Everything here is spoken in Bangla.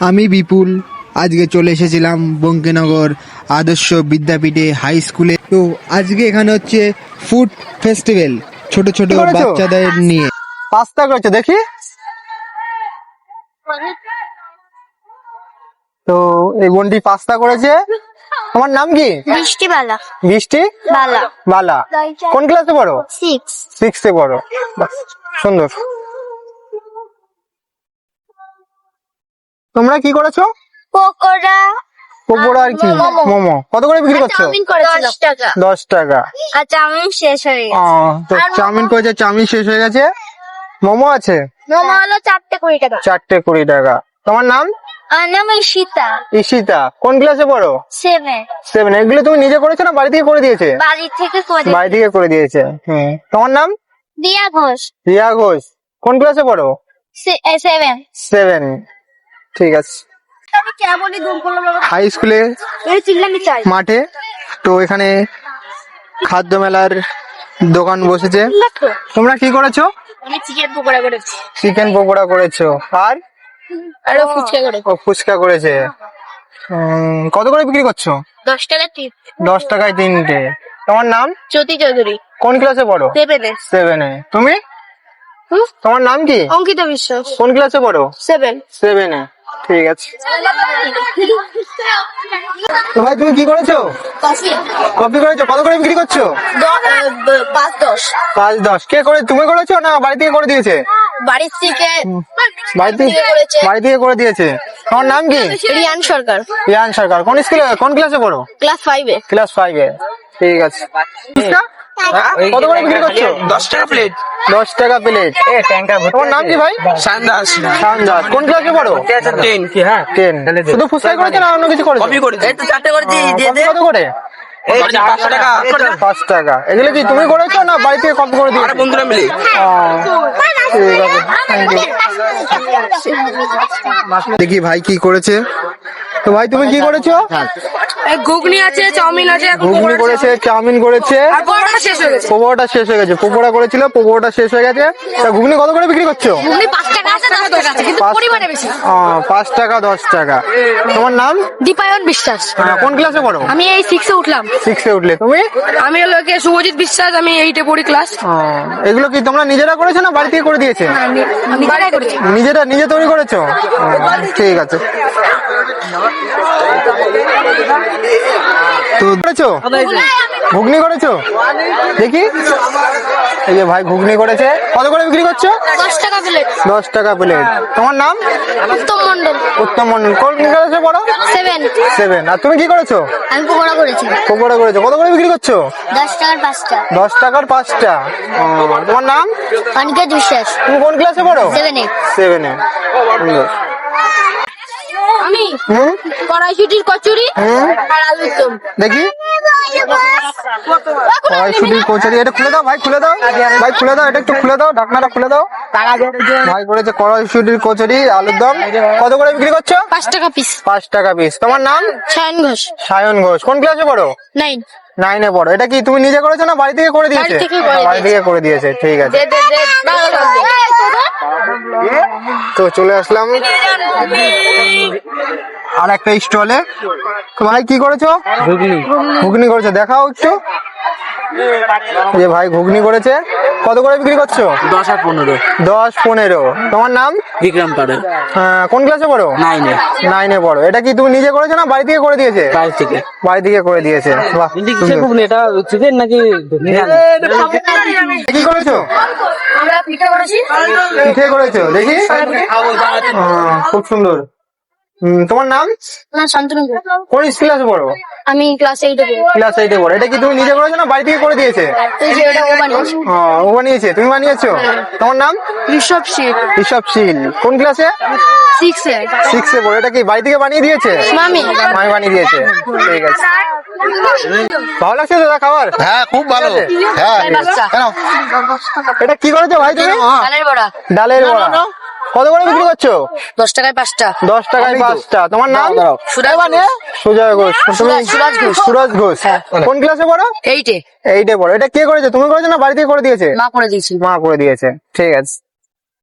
আমি বিপুল। আজকে চলে এসেছিলাম বঙ্কিনগর আদর্শ বিদ্যাপীঠে হাই স্কুলে তো আজকে এখানে হচ্ছে ফুড ফেস্টিভ্যাল ছোট ছোট বাচ্চাদের নিয়ে। পাস্তা করেছে দেখি। তো এই বোনটি পাস্তা করেছে। তোমার নাম কি? বৃষ্টি বালা। বৃষ্টি বালা। বালা। কোন ক্লাসে পড়ো? সিক্স সিক্সে পড়ো। বাহ, সুন্দর। তোমরা কি করেছ? পকোড়া পকোড়া আর কি? মোমো। মোমো। কত করে বিক্রি করছ? দশ টাকা। আর চাউমিন শেষ হয়ে গেছে। চাউমিন করেছে চাউমিন শেষ হয়ে গেছে? মোমো আছে? মোমো হলো চারটে কুড়ি টাকা। চারটে কুড়ি টাকা। তোমার নাম? আর নাম ঈশিতা। ঈশিতা। কোন ক্লাসে পড়ো? সেভেন সেভেন এগুলো তুমি নিজে করেছ না বাড়ি থেকে করে দিয়েছে? বাড়ি থেকে করে বাড়ি থেকে করে দিয়েছে। হুম। তোমার নাম? রিয়া ঘোষ। রিয়া ঘোষ। কোন ক্লাসে পড়ো? সেভেন সেভেন ঠিক আছে। হাই স্কুলে মাঠে তো এখানে খাদ্য মেলার দোকান বসেছে। তোমরা কি করেছ? চিকেন পকোড়া করেছি। চিকেন পকোড়া করেছ। আর? আর ফুচকা করে। ফুচকা করেছে। কত করে বিক্রি করছ? দশ টাকা দশ টাকায় তিনটে। তোমার নাম? জ্যোতি চৌধুরী। কোন ক্লাসে পড়ো? সেভেনে সেভেনে তুমি? তোমার নাম কি? অঙ্কিতা বিশ্বাস। কোন ক্লাসে পড়ো? সেভেন সেভেনে ঠিক আছে। তো ভাই তুমি কি করেছ? কপি করেছ? কত করে বিক্রি করছ? পাঁচ দশ। পাঁচ দশ কে করে তুমি করেছ না বাড়ি থেকে করে দিয়েছে? বাড়ির থেকে বাড়ি থেকে বাড়ি থেকে করে দিয়েছে। তোমার নাম কি? রিয়ান সরকার। রিয়ান সরকার। কোন স্কুলে কোন ক্লাসে পড়ো? ক্লাস ফাইভে ক্লাস ফাইভে ঠিক আছে। কত করে বিক্রি করছ? দশ টাকা প্লেট দশ টাকা প্লেট তোমার নাম কি ভাই? সান্দাস। শানদাস কোন ক্লাসে পড়ো? টেন। হ্যাঁ? টেন। শুধু করেছ না অন্য কিছু করেছ? কপি করেছি। চারটে করেছি কত করে? পাঁচ টাকা। এগুলো কি তুমি করেছ না বাড়ি থেকে কপি করে আর দিয়েছ বন্ধুরা মিলে। দেখি ভাই কি করেছে। তো ভাই তুমি কি করেছ? ঘুগনি আছে চাউমিন আছে ঘুগনি করেছে চাউমিন করেছে। আর শেষ হয়ে গেছে। পকোড়াটা শেষ হয়ে গেছে পকোড়া করেছিল পকোড়াটা শেষ হয়ে গেছে। তা ঘুগনি কত করে বিক্রি করছ? পাঁচ টাকা আছে দশ টাকা আছে কিন্তু পরিমাণে বেশি। আহ, পাঁচ টাকা দশ টাকা। তোমার নাম? দীপায়ন বিশ্বাস। আহ, কোন ক্লাসে পড়ো? আমি এই সিক্সে উঠলাম। সিক্সে উঠলে। তুমি? আমি হলো কি শুভজিৎ বিশ্বাস আমি এইটে পড়ি ক্লাস এগুলো কি তোমরা নিজেরা করেছ না বাড়ি থেকে করে দিয়েছে? আমি নিজেরাই করেছি। নিজেরা নিজে তৈরি করেছ? ঠিক আছে। তো করেছ? ঘুগনি করেছ? দেখি। এই যে ভাই ঘুগনি করেছে। কত করে বিক্রি করছ? দশ টাকা প্লেট দশ টাকা প্লেট তোমার নাম? উত্তম মন্ডল উত্তম মন্ডল কোন ক্লাসে পড়ো? সেভেন সেভেন আর তুমি কি করেছ? আমি পকোড়া করেছি। পকোড়া করেছ। কত করে বিক্রি করছ? দশ টাকার পাঁচটা। দশ টাকার পাঁচটা। তোমার নাম? অনিকেত বিশ্বাস। তুমি কোন ক্লাসে পড়ো? সেভেন সেভেনে কড়াইশুটির কচুরি আর আলুর দম। দেখি। কড়াইশুটির কচুরি এটা খুলে দাও ভাই খুলে দাও। ভাই খুলে দাও এটা একটু খুলে দাও ঢাকনাটা খুলে দাও। ভাই করেছে কড়াইশুটির কচুরি আলুর দম। কত করে বিক্রি করছ? পাঁচ টাকা পিস পাঁচ টাকা পিস তোমার নাম? সায়ন ঘোষ। সায়ন ঘোষ। কোন ক্লাসে পড়ো? নাইন নাইনে পড়ো। এটা কি তুমি নিজে করেছ না বাড়ি থেকে করে দিয়েছে? বাড়ি থেকে করে থেকে করে দিয়েছে ঠিক আছে। তো চলে আসলাম। আর একটা স্টলে। তো ভাই কি করেছ? ঘুগনি। ঘুগনি করেছ? দেখাও একটু। যে ভাই ঘুগনি করেছে। কত করে বিক্রি করছ? দশ আর পনেরো। দশ পনেরো। তোমার নাম? বিক্রম পাড়ে। আহ, কোন ক্লাসে পড়ো? নাইনে। নাইনে পড়ো। এটা কি তুমি নিজে করেছ না বাড়ি থেকে করে দিয়েছে? বাইশ থেকে। বাড়ি থেকে করে দিয়েছে। এটা চিকেন নাকি কি করেছ? আমরা পিঠা করেছি। পিঠে করেছ? দেখি। খুব সুন্দর। তোমার নাম? না শান্তনু কোন ক্লাসে পড়ো আমি ক্লাস এইটে ক্লাস এইটে পড়ো। এটা কি তুমি নিজে করেছ না বাড়ি থেকে করে দিয়েছে? এই যে ওটা ও বানিয়েছে। আহ, ও বানিয়েছে। তুমি বানিয়েছো? তোমার নাম? ঋষভ শীত ঋষভ শীল কোন ক্লাসে সিক্সে সিক্সে পড়ো। এটা কি বাড়ি থেকে বানিয়ে দিয়েছে? মামি। মাই বানিয়ে দিয়েছে। ঠিক আছে। ভালো লাগছে দাদা খাবার? হ্যাঁ খুব ভালো। হ্যাঁ। কেন? এটা কি করেছ ভাই তুমি? ডালের বড়া। ডালের বড়া। কত করে বিক্রি করছ? দশ টাকায় পাঁচটা। দশ টাকায় পাঁচটা। তোমার নাম? সুরাজ সুজয় ঘোষ। তুমি সুরাজ ঘোষ। সুরজ ঘোষ। কোন ক্লাসে পড়ো? এইটে এইটে পড়ো। এটা কে করেছে? তুমি করেছ না বাড়িতে করে দিয়েছে? মা করে দিয়েছে মা করে দিয়েছে। ঠিক আছে।